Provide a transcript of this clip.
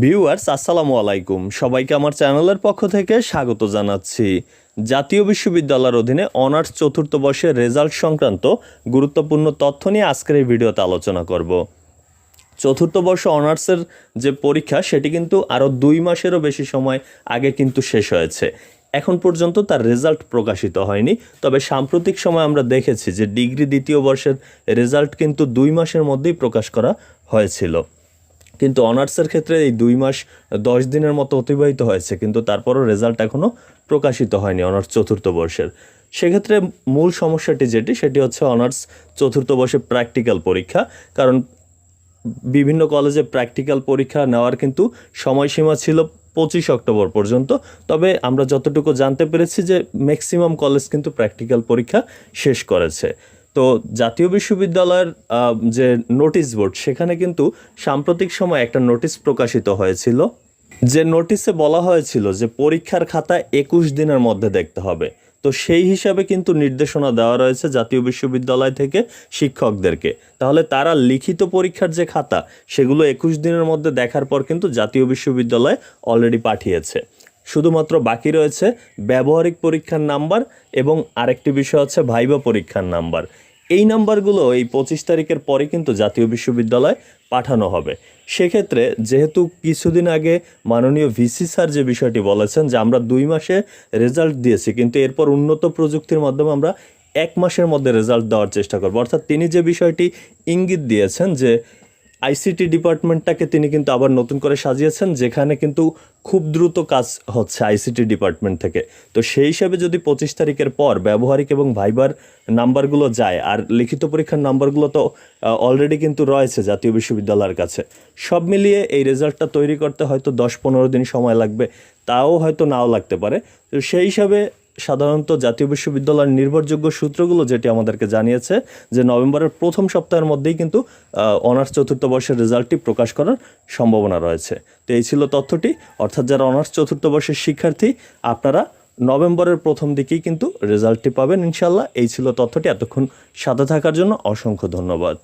Viewers, আসসালামু আলাইকুম। সবাইকে আমার চ্যানেলের পক্ষ থেকে স্বাগত জানাচ্ছি। জাতীয় বিশ্ববিদ্যালয়ের অধীনে অনার্স চতুর্থ বর্ষের রেজাল্ট সংক্রান্ত গুরুত্বপূর্ণ তথ্য নিয়ে আজকের এই ভিডিওতে আলোচনা করব। চতুর্থ বর্ষ অনার্সের যে পরীক্ষা, সেটি কিন্তু আরও দুই মাসেরও বেশি সময় আগে কিন্তু শেষ হয়েছে। এখন পর্যন্ত তার রেজাল্ট প্রকাশিত হয়নি। তবে সাম্প্রতিক সময় আমরা দেখেছি যে ডিগ্রি দ্বিতীয় বর্ষের রেজাল্ট কিন্তু দুই মাসের মধ্যেই প্রকাশ করা হয়েছিল। কিন্তু অনার্সের ক্ষেত্রে এই দুই মাস, দশ দিনের মতো অতিবাহিত হয়েছে, কিন্তু তারপরও রেজাল্ট এখনও প্রকাশিত হয়নি অনার্স চতুর্থ বর্ষের। সেক্ষেত্রে মূল সমস্যাটি যেটি, সেটি হচ্ছে অনার্স চতুর্থ বর্ষের প্র্যাকটিক্যাল পরীক্ষা, কারণ বিভিন্ন কলেজে প্র্যাকটিক্যাল পরীক্ষা নেওয়ার কিন্তু সময়সীমা ছিল পঁচিশ অক্টোবর পর্যন্ত। তবে আমরা যতটুকু জানতে পেরেছি যে ম্যাক্সিমাম কলেজ কিন্তু প্র্যাকটিক্যাল পরীক্ষা শেষ করেছে। তো জাতীয় বিশ্ববিদ্যালয়ের যে নোটিশ বোর্ড সেখানে কিন্তু সাম্প্রতিক সময় একটা নোটিশ প্রকাশিত হয়েছিল, যে নোটিশে বলা হয়েছিল যে পরীক্ষার খাতা একুশ দিনের মধ্যে দেখতে হবে। তো সেই হিসাবে কিন্তু নির্দেশনা দেওয়া রয়েছে জাতীয় বিশ্ববিদ্যালয় থেকে শিক্ষকদেরকে। তাহলে তারা লিখিত পরীক্ষার যে খাতা, সেগুলো একুশ দিনের মধ্যে দেখার পর কিন্তু জাতীয় বিশ্ববিদ্যালয় অলরেডি পাঠিয়েছে। শুধুমাত্র বাকি রয়েছে ব্যবহারিক পরীক্ষার নাম্বার এবং আরেকটি বিষয় হচ্ছে ভাইবা পরীক্ষার নাম্বার। এই নাম্বারগুলো এই পঁচিশ তারিখের পরে কিন্তু জাতীয় বিশ্ববিদ্যালয় পাঠানো হবে। সেক্ষেত্রে যেহেতু কিছুদিন আগে মাননীয় ভিসি স্যার যে বিষয়টি বলেছেন যে আমরা দুই মাসে রেজাল্ট দিয়েছি, কিন্তু এরপর উন্নত প্রযুক্তির মাধ্যমে আমরা এক মাসের মধ্যে রেজাল্ট দেওয়ার চেষ্টা করব। অর্থাৎ তিনি যে বিষয়টি ইঙ্গিত দিয়েছেন যে আইসিটি ডিপার্টমেন্টটাকে তিনি কিন্তু আবার নতুন করে সাজিয়েছেন, যেখানে কিন্তু খুব দ্রুত কাজ হচ্ছে আইসিটি ডিপার্টমেন্ট থেকে। তো সেই হিসাবে যদি পঁচিশ তারিখের পর ব্যবহারিক এবং ভাইবার নাম্বারগুলো যায়, আর লিখিত পরীক্ষার নাম্বারগুলো তো অলরেডি কিন্তু রয়েছে জাতীয় বিশ্ববিদ্যালয়ের কাছে, সব মিলিয়ে এই রেজাল্টটা তৈরি করতে হয়তো দশ পনেরো দিন সময় লাগবে, তাও হয়তো নাও লাগতে পারে। তো সেই হিসাবে সাধারণত জাতীয় বিশ্ববিদ্যালয়ের নির্ভরযোগ্য সূত্রগুলো যেটি আমাদেরকে জানিয়েছে যে নভেম্বরের প্রথম সপ্তাহের মধ্যেই কিন্তু অনার্স চতুর্থ বর্ষের রেজাল্টটি প্রকাশ করার সম্ভাবনা রয়েছে। তো এই ছিল তথ্যটি। অর্থাৎ যারা অনার্স চতুর্থ বর্ষের শিক্ষার্থী, আপনারা নভেম্বরের প্রথম দিকেই কিন্তু রেজাল্টটি পাবেন ইনশাল্লাহ এই ছিল তথ্যটি। এতক্ষণ সাথে থাকার জন্য অসংখ্য ধন্যবাদ।